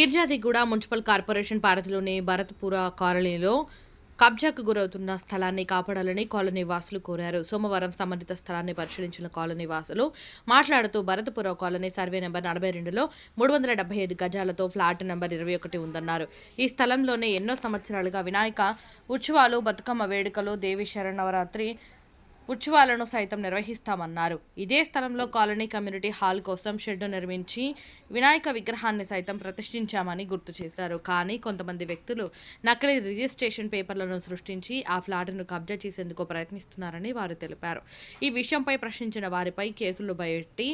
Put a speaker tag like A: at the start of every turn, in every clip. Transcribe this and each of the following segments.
A: Peerzadiguda municipal corporation పరిధిలోని భరత్పుర కాలనీలో కబ్జాకు గురవుతున్న స్థలాన్ని కాపాడాలని కాలనీ వాసులు కోరారు. సోమవారం సంబంధిత స్థలాన్ని పరిశీలించిన కాలనీ వాసులు మాట్లాడుతూ భరతపుర కాలనీ సర్వే నెంబర్ నలభై రెండులో మూడు వందల డెబ్బై ఐదు గజాలతో ఫ్లాట్ నెంబర్ ఇరవై ఒకటి ఉందన్నారు. ఈ స్థలంలోనే ఎన్నో సంవత్సరాలుగా వినాయక ఉత్సవాలు బతుకమ్మ వేడుకలు దేవి శరణవరాత్రి ఉత్సవాలను సైతం నిర్వహిస్తామన్నారు. ఇదే స్థలంలో కాలనీ కమ్యూనిటీ హాల్ కోసం షెడ్డు నిర్మించి వినాయక విగ్రహాన్ని సైతం ప్రతిష్ఠించామని గుర్తు చేశారు. కానీ కొంతమంది వ్యక్తులు నకిలీ రిజిస్ట్రేషన్ పేపర్లను సృష్టించి ఆ ఫ్లాట్ను కబ్జా చేసేందుకు ప్రయత్నిస్తున్నారని వారు తెలిపారు. ఈ విషయంపై ప్రశ్నించిన వారిపై కేసులు బయటి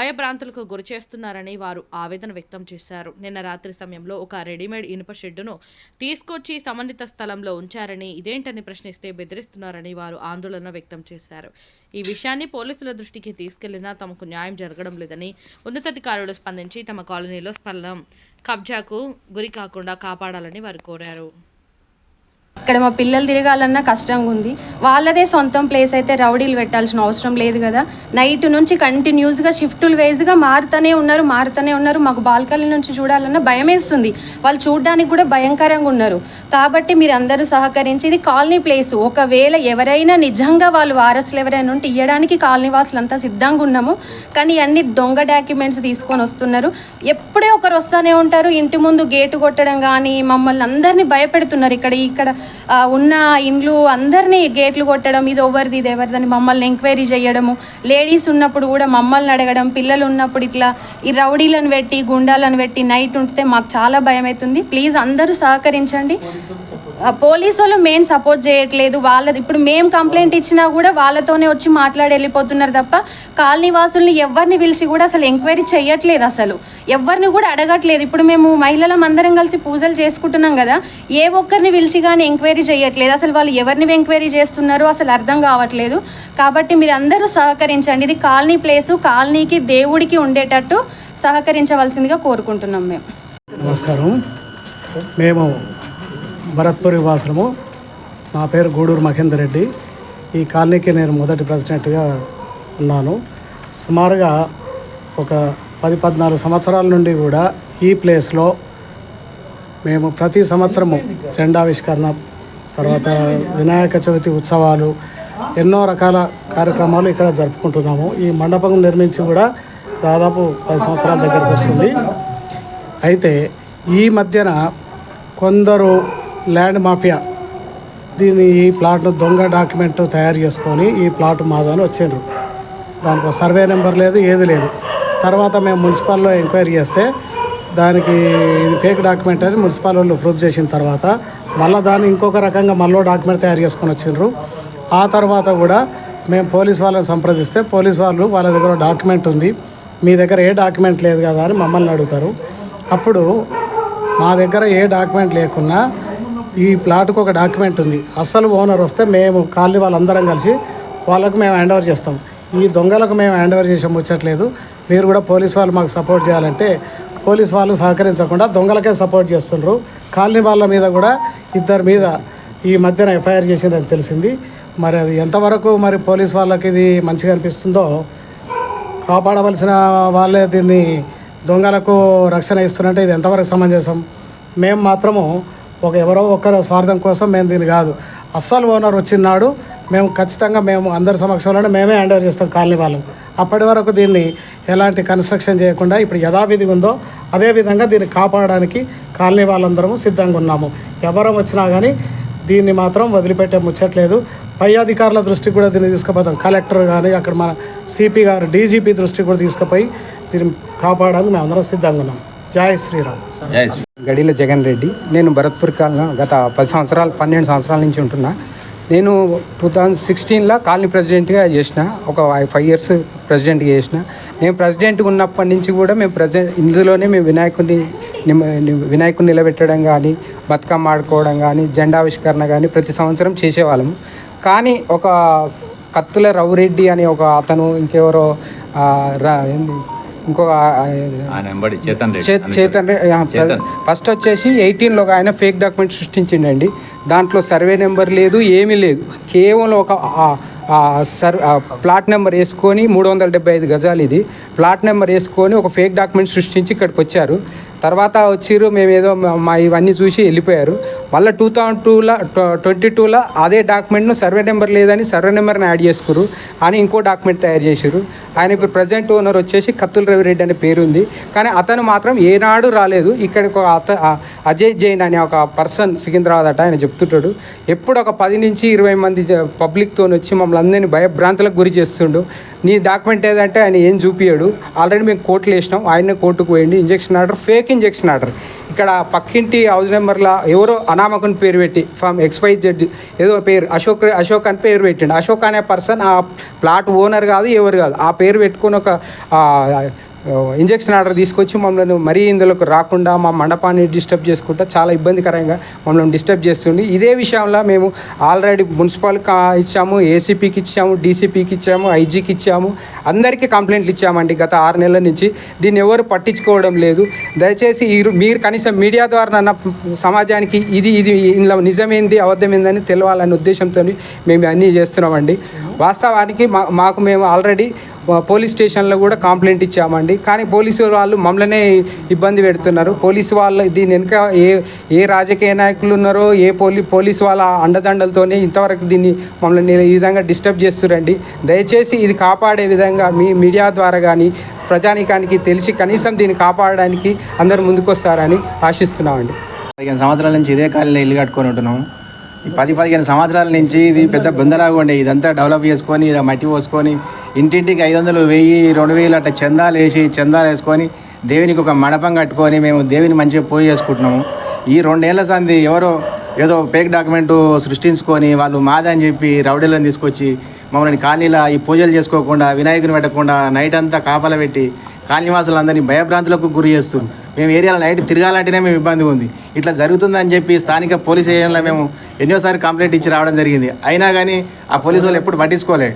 A: భయభ్రాంతులకు గురి చేస్తున్నారని వారు ఆవేదన వ్యక్తం చేశారు. నిన్న రాత్రి సమయంలో ఒక రెడీమేడ్ ఇనుప షెడ్డును తీసుకొచ్చి సంబంధిత స్థలంలో ఉంచారని ఇదేంటని ప్రశ్నిస్తే బెదిరిస్తున్నారని వారు ఆందోళన వ్యక్తం చేశారు. ఈ విషయాన్ని పోలీసుల దృష్టికి తీసుకెళ్ళినా తమకు న్యాయం జరగడం లేదని ఉన్నతాధికారులు స్పందించి తమ కాలనీలో స్థలం కబ్జాకు గురి కాకుండా కాపాడాలని వారు కోరారు.
B: ఇక్కడ మా పిల్లలు తిరగాలన్నా కష్టంగా ఉంది వాళ్ళదే సొంతం ప్లేస్ అయితే రౌడీలు పెట్టాల్సిన అవసరం లేదు కదా. నైట్ నుంచి కంటిన్యూస్గా షిఫ్టులు వేజ్గా మారుతూనే ఉన్నారు మారుతూనే ఉన్నారు. మాకు బాల్కనీ నుంచి చూడాలన్నా భయం వేస్తుంది వాళ్ళు చూడడానికి కూడా భయంకరంగా ఉన్నారు కాబట్టి మీరు అందరూ సహకరించి ఇది కాలనీ ప్లేస్. ఒకవేళ ఎవరైనా నిజంగా వాళ్ళు వారసులు ఎవరైనా ఉంటే ఇవ్వడానికి కాలనీ వాసులు అంతా సిద్ధంగా ఉన్నాము కానీ అన్ని దొంగ డాక్యుమెంట్స్ తీసుకొని వస్తున్నారు. ఎప్పుడే ఒకరు వస్తూనే ఉంటారు. ఇంటి ముందు గేటు కొట్టడం కానీ మమ్మల్ని అందరినీ భయపెడుతున్నారు. ఇక్కడ ఇక్కడ ఉన్న ఇండ్లు అందరినీ గేట్లు కొట్టడం ఇది ఎవరిది ఇది ఎవరిదని మమ్మల్ని ఎంక్వైరీ చేయడము. లేడీస్ ఉన్నప్పుడు కూడా మమ్మల్ని అడగడం పిల్లలు ఉన్నప్పుడు ఇట్లా ఈ రౌడీలను పెట్టి గుండాలను పెట్టి నైట్ ఉంటే మాకు చాలా భయం అవుతుంది ప్లీజ్ అందరూ సహకరించండి. పోలీసు వాళ్ళు మెయిన్ సపోర్ట్ చేయట్లేదు. వాళ్ళది ఇప్పుడు మేము కంప్లైంట్ ఇచ్చినా కూడా వాళ్ళతోనే వచ్చి మాట్లాడి వెళ్ళిపోతున్నారు తప్ప కాలనీ వాసుల్ని ఎవరిని పిలిచి కూడా అసలు ఎంక్వైరీ చేయట్లేదు అసలు. ఎవరిని కూడా అడగట్లేదు. ఇప్పుడు మేము మహిళలం అందరం కలిసి పూజలు చేసుకుంటున్నాం కదా ఏ ఒక్కరిని పిలిచి కానీ ఎంక్వైరీ చేయట్లేదు అసలు వాళ్ళు ఎవరిని ఎంక్వైరీ చేస్తున్నారో అసలు అర్థం కావట్లేదు. కాబట్టి మీరు అందరూ సహకరించండి. ఇది కాలనీ ప్లేసు కాలనీకి దేవుడికి ఉండేటట్టు సహకరించవలసిందిగా కోరుకుంటున్నాం మేము.
C: నమస్కారం. మేము భరత్పూర్ వాసులము. నా పేరు గూడూరు మహేందర్ రెడ్డి. ఈ కాలనీకి నేను మొదటి ప్రెసిడెంట్గా ఉన్నాను. సుమారుగా ఒక పది పద్నాలుగు సంవత్సరాల నుండి కూడా ఈ ప్లేస్లో మేము ప్రతి సంవత్సరము జెండావిష్కరణ తర్వాత వినాయక చవితి ఉత్సవాలు ఎన్నో రకాల కార్యక్రమాలు ఇక్కడ జరుపుకుంటున్నాము. ఈ మండపం నిర్మించి కూడా దాదాపు పది సంవత్సరాల దగ్గరకు వస్తుంది. అయితే ఈ మధ్యన కొందరు ల్యాండ్ మాఫియా. దీన్ని ఈ ప్లాట్ను దొంగ డాక్యుమెంట్ తయారు చేసుకొని ఈ ప్లాట్ మాదని వచ్చిండ్రు. దానికి సర్వే నెంబర్ లేదు ఏది లేదు. తర్వాత మేము మున్సిపాల్లో ఎంక్వైరీ చేస్తే దానికి ఇది ఫేక్ డాక్యుమెంట్ అని మున్సిపల్ వాళ్ళు ప్రూఫ్ చేసిన తర్వాత మళ్ళీ దాన్ని ఇంకొక రకంగా మళ్ళీ డాక్యుమెంట్ తయారు చేసుకొని వచ్చిండ్రు. ఆ తర్వాత కూడా మేము పోలీస్ వాళ్ళని సంప్రదిస్తే పోలీస్ వాళ్ళు వాళ్ళ దగ్గర డాక్యుమెంట్ ఉంది. మీ దగ్గర ఏ డాక్యుమెంట్ లేదు కదా అని మమ్మల్ని అడుగుతారు. అప్పుడు మా దగ్గర ఏ డాక్యుమెంట్ లేకున్నా ఈ ప్లాట్కు ఒక డాక్యుమెంట్ ఉంది. అసలు ఓనర్ వస్తే మేము కాలనీ వాళ్ళందరం కలిసి వాళ్ళకు మేము హ్యాండ్ ఓవర్ చేస్తాం. ఈ దొంగలకు మేము హ్యాండ్ ఓవర్ చేసాం వచ్చట్లేదు మీరు కూడా పోలీస్ వాళ్ళు మాకు సపోర్ట్ చేయాలంటే పోలీస్ వాళ్ళు సహకరించకుండా దొంగలకే సపోర్ట్ చేస్తుండ్రు. కాలనీ వాళ్ళ మీద కూడా ఇద్దరి మీద ఈ మధ్యన ఎఫ్ఐఆర్ చేసిందని తెలిసింది. మరి అది ఎంతవరకు మరి పోలీస్ వాళ్ళకి ఇది మంచిగా అనిపిస్తుందో కాపాడవలసిన వాళ్ళే దీన్ని దొంగలకు రక్షణ ఇస్తున్నట్టే ఇది ఎంతవరకు సమంజసం? మేము మాత్రము ఒక ఎవరో ఒకరు స్వార్థం కోసం మేము దీన్ని కాదు. అస్సలు ఓనర్ వచ్చినాడు మేము ఖచ్చితంగా మేము అందరి సమక్షంలోనే మేమే హ్యాండ్ ఓవర్ చేస్తాం కాలనీ వాళ్ళం అప్పటి వరకు దీన్ని ఎలాంటి కన్స్ట్రక్షన్ చేయకుండా ఇప్పుడు యథావిధిగా ఉందో అదే విధంగా దీన్ని కాపాడడానికి కాలనీ వాళ్ళందరము సిద్ధంగా ఉన్నాము. ఎవరం వచ్చినా కానీ దీన్ని మాత్రం వదిలిపెట్టే ముచ్చట్లేదు పై అధికారుల దృష్టికి కూడా దీన్ని తీసుకుపోతాం. కలెక్టర్ కానీ అక్కడ మన సిపి గారు డీజీపీ దృష్టికి కూడా తీసుకుపోయి దీన్ని కాపాడడానికి మేము అందరం సిద్ధంగా ఉన్నాం. జై శ్రీరామ్.
D: గడిల జగన్ రెడ్డి. నేను భరత్పూర్ కాలనీ గత పది సంవత్సరాలు పన్నెండు సంవత్సరాల నుంచి ఉంటున్నా. నేను టూ థౌజండ్ సిక్స్టీన్లో కాలనీ ప్రెసిడెంట్గా చేసిన ఒక ఫైవ్ ఇయర్స్ ప్రెసిడెంట్గా చేసిన. నేను ప్రెసిడెంట్గా ఉన్నప్పటి నుంచి కూడా మేము ప్రెసిడెంట్ ఇందులోనే మేము వినాయకుడిని ని- వినాయకుడిని నిలబెట్టడం కానీ బతుకమ్మ ఆడుకోవడం కానీ జెండావిష్కరణ కానీ ప్రతి సంవత్సరం చేసేవాళ్ళము కానీ ఒక కత్తుల రవిరెడ్డి అని ఒక అతను ఇంకెవరో రా ఇంకొక
E: చేతన్
D: ఫస్ట్ వచ్చేసి ఎయిటీన్లో ఒక ఆయన ఫేక్ డాక్యుమెంట్ సృష్టించిండండి. దాంట్లో సర్వే నెంబర్ లేదు ఏమీ లేదు. కేవలం ఒక సర్ ప్లాట్ నెంబర్ వేసుకొని మూడు వందల డెబ్బై ఐదు గజాలు ఇది. ప్లాట్ నెంబర్ వేసుకొని ఒక ఫేక్ డాక్యుమెంట్ సృష్టించి ఇక్కడికి వచ్చారు. తర్వాత వచ్చిర్రు మేము ఏదో మా- మా ఇవన్నీ చూసి వెళ్ళిపోయారు. మళ్ళీ టూ థౌజండ్ టూలో ట్వంటీ టూలో అదే డాక్యుమెంట్ను సర్వే నెంబర్ లేదని సర్వే నెంబర్ని యాడ్ చేసుకురు అని ఇంకో డాక్యుమెంట్ తయారు చేశారు ఆయన ఇప్పుడు ప్రజెంట్ ఓనర్ వచ్చేసి కత్తుల రవిరెడ్డి అనే పేరు ఉంది కానీ అతను మాత్రం ఏనాడు రాలేదు. ఇక్కడికి అత అజయ్ జైన్ అనే ఒక పర్సన్ సికింద్రాబాద్ అట ఆయన చెప్తుంటాడు. ఎప్పుడు ఒక పది నుంచి ఇరవై మంది పబ్లిక్తో వచ్చి మమ్మల్ని అందరినీ భయభ్రాంతులకు గురి చేస్తుండు. నీ డాక్యుమెంట్ ఏదంటే ఆయన ఏం చూపించాడు ఆల్రెడీ మేము కోర్టులు వేసినాం. ఆయనే కోర్టుకు పోయింది injunction order fake injunction order ఇక్కడ పక్కింటి హౌస్ నెంబర్లో ఎవరో అనామకుని పేరు పెట్టి ఫ్రమ్ ఎక్స్వై జెడ్ ఏదో పేరు అశోక్ అశోక్ అని పేరు పెట్టిండు. అశోక్ అనే పర్సన్ ఆ ప్లాట్ ఓనర్ కాదు ఎవరు కాదు. ఆ పేరు పెట్టుకొని ఒక ఇంజక్షన్ ఆర్డర్ తీసుకొచ్చి మమ్మల్ని మరీ ఇందులోకి రాకుండా మా మండపాన్ని డిస్టర్బ్ చేసుకుంటా చాలా ఇబ్బందికరంగా మమ్మల్ని డిస్టర్బ్ చేస్తుంది ఇదే విషయంలో మేము ఆల్రెడీ మున్సిపల్ ఇచ్చాము ఏసీపీకి ఇచ్చాము డీసీపీకి ఇచ్చాము ఐజీకి ఇచ్చాము అందరికీ కంప్లైంట్లు ఇచ్చామండి గత ఆరు నెలల నుంచి. దీన్ని ఎవరు పట్టించుకోవడం లేదు. దయచేసి మీరు కనీసం మీడియా ద్వారా నన్న సమాజానికి ఇది ఇది ఇందులో నిజమేంది అబద్ధమైందని తెలవాలనే ఉద్దేశంతో మేము అన్నీ చేస్తున్నామండి. వాస్తవానికి మా మాకు మేము ఆల్రెడీ పోలీస్ స్టేషన్లో కూడా కంప్లైంట్ ఇచ్చామండి. కానీ పోలీసు వాళ్ళు మమ్మల్నే ఇబ్బంది పెడుతున్నారు. పోలీసు వాళ్ళు దీని వెనుక ఏ ఏ రాజకీయ నాయకులు ఉన్నారో ఏ పోలీ పోలీసు వాళ్ళ అండదండలతోనే ఇంతవరకు దీన్ని మమ్మల్ని ఈ విధంగా డిస్టర్బ్ చేస్తురండి. దయచేసి ఇది కాపాడే విధంగా మీ మీడియా ద్వారా కానీ ప్రజానీకానికి తెలిసి కనీసం దీన్ని కాపాడడానికి అందరూ ముందుకొస్తారని ఆశిస్తున్నామండి.
F: పదిహేను సంవత్సరాల నుంచి ఇదే కాలంలో ఇల్లు కట్టుకొని ఉంటున్నాము. పది పదిహేను సంవత్సరాల నుంచి ఇది పెద్ద బృందలాగా ఉండే. ఇదంతా డెవలప్ చేసుకొని ఇది మట్టి పోసుకొని ఇంటింటికి ఐదు వందలు వెయ్యి రెండు వేలు అట్లా చందాలు వేసి చందాలు వేసుకొని దేవునికి ఒక మండపం కట్టుకొని మేము దేవుని మంచిగా పూజ చేసుకుంటున్నాము. ఈ రెండేళ్ళ సంది ఎవరో ఏదో ఫేక్ డాక్యుమెంట్ సృష్టించుకొని వాళ్ళు మాదని చెప్పి రౌడీలను తీసుకొచ్చి మమ్మల్ని కాలనీలో ఈ పూజలు చేసుకోకుండా వినాయకుని పెట్టకుండా నైట్ అంతా కాపల పెట్టి కాలనీవాసులందరినీ భయభ్రాంతులకు గురి చేస్తుంది మేము ఏరియాలో నైట్ తిరగాలంటేనే మేము ఇబ్బంది ఉంది. ఇట్లా జరుగుతుందని చెప్పి స్థానిక పోలీస్ స్టేషన్లో మేము ఎన్నోసారి కంప్లైంట్ ఇచ్చి రావడం జరిగింది. అయినా కానీ ఆ పోలీసు వాళ్ళు ఎప్పుడు పట్టించుకోలే.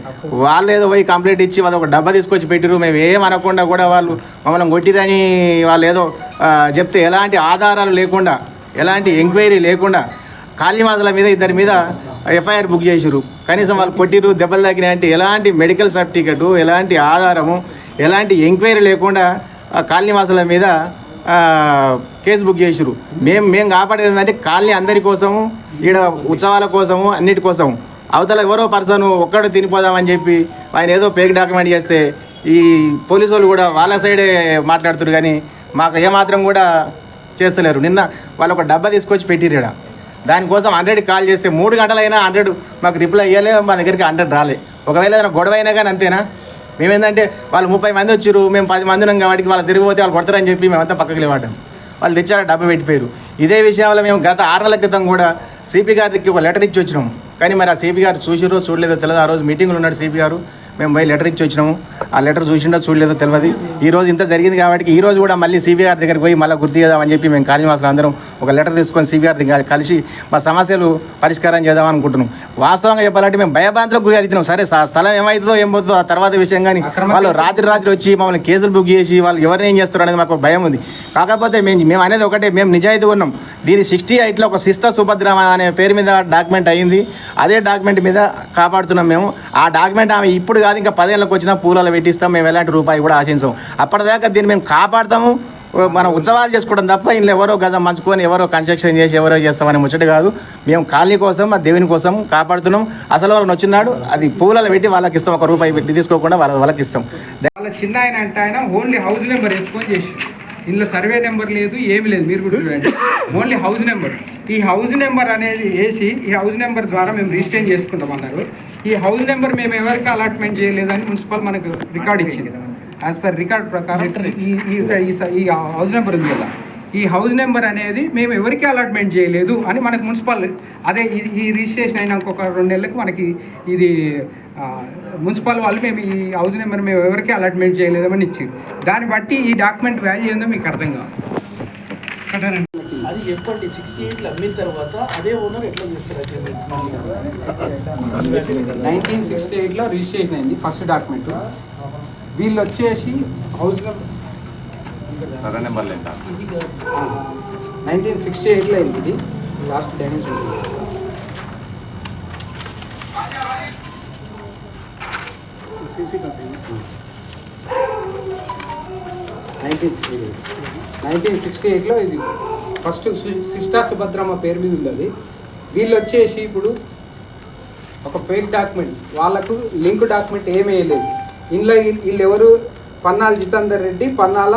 F: వాళ్ళు ఏదో పోయి కంప్లైంట్ ఇచ్చి వాళ్ళు ఒక డబ్బా తీసుకొచ్చి పెట్టిరు మేము ఏం అనకుండా కూడా వాళ్ళు మమ్మల్ని కొట్టిరని వాళ్ళు ఏదో చెప్తే ఎలాంటి ఆధారాలు లేకుండా ఎలాంటి ఎంక్వైరీ లేకుండా కాలనీవాసుల మీద ఇద్దరి మీద ఎఫ్ఐఆర్ బుక్ చేసిరు కనీసం వాళ్ళు కొట్టిరు దెబ్బలు తగ్గినాయి అంటే ఎలాంటి మెడికల్ సర్టిఫికెట్ ఎలాంటి ఆధారము ఎలాంటి ఎంక్వైరీ లేకుండా ఆ కాలనీవాసుల మీద కేసు బుక్ చేసిరు మేము మేము కాపాడేది ఏంటంటే కాలనీ అందరి కోసము ఈడ ఉత్సవాల కోసము అన్నిటి కోసము. అవతల ఎవరో పర్సన్ ఒక్కడో తినిపోదామని చెప్పి ఆయన ఏదో పేక్ డాక్యుమెంట్ చేస్తే ఈ పోలీసు వాళ్ళు కూడా వాళ్ళ సైడే మాట్లాడుతురు కానీ మాకు ఏమాత్రం కూడా చేస్తలేరు. నిన్న వాళ్ళు ఒక డబ్బా తీసుకొచ్చి పెట్టిరు ఈడ. దానికోసం హండ్రెడ్ కాల్ చేస్తే మూడు గంటలైనా హండ్రెడ్ మాకు రిప్లై ఇవ్వలే మా దగ్గరికి హండ్రెడ్ రాలే. ఒకవేళ ఏదైనా గొడవ అయినా కానీ అంతేనా? మేమేంటంటే వాళ్ళు ముప్పై మంది వచ్చారు మేము పది మంది ఉన్నాం కాబట్టి వాళ్ళు తిరిగిపోతే వాళ్ళు కొడతారని చెప్పి మేమంతా పక్కకి లేవాడాం వాళ్ళు తెచ్చారు డబ్బు పెట్టిపోయారు. ఇదే విషయంలో మేము గత ఆరు నెలల క్రితం కూడా సిపి గారికి ఒక లెటర్ ఇచ్చి వచ్చినాము కానీ మరి ఆ సిపి గారు చూసిరో చూడలేదో తెలియదు. ఆ రోజు మీటింగ్లో ఉన్నాడు సిపి గారు. మేము పోయి లెటర్ ఇచ్చి వచ్చినాము. ఆ లెటర్ చూసిండో చూడలేదో తెలియదు. ఈ రోజు ఇంత జరిగింది కాబట్టి ఈ రోజు కూడా మళ్ళీ సిపి గారి దగ్గరికి పోయి మళ్ళీ గుర్తు చేద్దామని చెప్పి మేము కాళీవాసులు అందరం ఒక లెటర్ తీసుకొని దగ్గర కలిసి మా సమస్యలు పరిష్కారం చేద్దాం అనుకుంటున్నాం. వాస్తవంగా చెప్పాలంటే మేము భయభ్రాంతులకు గురి అవుతున్నాం. సరే స్థలం ఏమవుతుందో ఏం పోతుందో ఆ తర్వాత విషయం కానీ వాళ్ళు రాత్రి రాత్రి వచ్చి మమ్మల్ని కేసులు బుక్ చేసి వాళ్ళు ఎవరిని ఏం చేస్తారు అనేది మాకు భయం ఉంది. కాకపోతే మేము మేము అనేది ఒకటే మేము నిజాయితీ ఉన్నాం. దీని సిక్స్టీ ఎయిట్లో ఒక సిస్త సుభద్ర అనే పేరు మీద డాక్యుమెంట్ అయ్యింది అదే డాక్యుమెంట్ మీద కాపాడుతున్నాం మేము. ఆ డాక్యుమెంట్ ఆమె ఇప్పుడు కాదు ఇంకా పదేళ్ళకి వచ్చినా పూలలో పెట్టిస్తాం. మేము ఎలాంటి రూపాయి కూడా ఆశించాం. అప్పటిదాకా దీన్ని మేము కాపాడుతాము. మనం ఉత్సవాలు చేసుకోవడం తప్ప ఇంట్లో ఎవరో గజం మంచుకొని ఎవరో కన్స్ట్రక్షన్ చేసి ఎవరో చేస్తామని ముచ్చట కాదు. మేము కాలనీ కోసం ఆ దేవుని కోసం కాపాడుతున్నాం. అసలు వాళ్ళని వచ్చినాడు అది పూలలో పెట్టి వాళ్ళకి ఇస్తాం ఒక రూపాయి పెట్టి తీసుకోకుండా వాళ్ళ వాళ్ళకి ఇస్తాం.
D: వాళ్ళ చిన్న ఆయన అంటే ఆయన ఓన్లీ హౌస్ నెంబర్ వేసుకొని చేసి. ఇందులో సర్వే నెంబర్ లేదు ఏమి లేదు మీరు కూడా చూడండి. ఓన్లీ హౌస్ నెంబర్ ఈ హౌస్ నెంబర్ అనేది వేసి ఈ హౌస్ నెంబర్ ద్వారా మేము రిజిస్టర్ చేసుకుంటాం అన్నారు. ఈ హౌస్ నెంబర్ మేము ఎవరికి అలాట్మెంట్ చేయలేదని మున్సిపల్ మనకు రికార్డ్ ఇచ్చింది. యాజ్ పర్ రికార్డ్ ప్రకారం ఈ ఈ ఈ స- ఈ హౌస్ నెంబర్ ఉంది కదా. ఈ హౌస్ నెంబర్ అనేది మేము ఎవరికి అలాట్మెంట్ చేయలేదు అని మనకు మున్సిపల్ అదే ఈ- ఈ రిజిస్ట్రేషన్ అయినాక ఒక రెండు నెలలకు మనకి ఇది మున్సిపల్ వాళ్ళు మేము ఈ హౌస్ నెంబర్ మేము ఎవరికి అలాట్మెంట్ చేయలేదని ఇచ్చింది దాన్ని బట్టి ఈ డాక్యుమెంట్ వాల్యూ ఏందో మీకు అర్థం కాదు
G: అది చెప్పండి సిక్స్టీ ఎయిట్లు అమ్మిన తర్వాత అదే ఓనర్ ఎట్లా చేస్తారు?
D: నైన్టీన్ సిక్స్టీ ఎయిట్లో రిజిస్ట్రేషన్ అయింది ఫస్ట్ డాక్యుమెంట్ వీళ్ళు వచ్చేసి హౌస్
E: సరే నెంబర్ లేదా
D: నైన్టీన్ సిక్స్టీ ఎయిట్లో అయింది ఇది. Last dimension
G: CC
D: nineteen sixty eight. Nineteen sixty ఎయిట్లో ఇది ఫస్ట్ సు- సిస్టా సుభద్రమ్మ పేరు మీద ఉంది అది. వీళ్ళు వచ్చేసి ఇప్పుడు ఒక ఫేక్ డాక్యుమెంట్ వాళ్ళకు లింక్ డాక్యుమెంట్ ఏమీ వేయలేదు ఇందులో వీళ్ళెవరు? పన్నాల జితేందర్ రెడ్డి పన్నాల